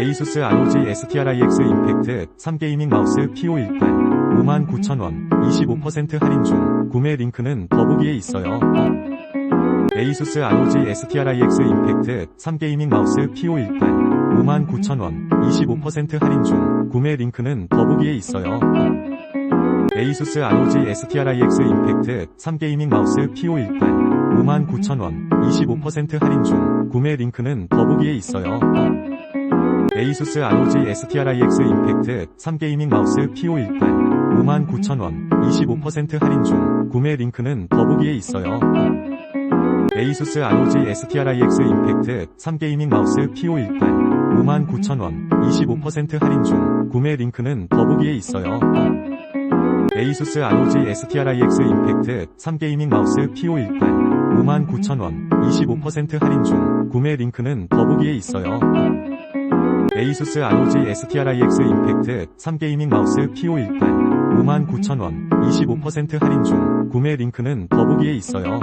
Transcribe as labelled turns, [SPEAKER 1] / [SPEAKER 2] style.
[SPEAKER 1] ASUS ROG STRIX 임팩트 3게이밍 마우스 P518 59,000원 25% 할인 중 구매 링크는 더보기에 있어요. ASUS ROG STRIX 임팩트 3게이밍 마우스 P518 59,000원 25% 할인 중 구매 링크는 더보기에 있어요. ASUS ROG STRIX 임팩트 3게이밍 마우스 P518 59,000원 25% 할인 중 구매 링크는 더보기에 있어요. ASUS ROG STRIX 임팩트 3게이밍 마우스 P518 59,000원 25% 할인 중 구매 링크는 더보기에 있어요. ASUS ROG STRIX 임팩트 3게이밍 마우스 P518 59,000원 25% 할인 중 구매 링크는 더보기에 있어요. ASUS ROG STRIX 임팩트 3게이밍 마우스 P518 59,000원 25% 할인 중 구매 링크는 더보기에 있어요. ASUS ROG STRIX 임팩트 3게이밍 마우스 P518 59,000원 25% 할인 중 구매 링크는 더보기에 있어요.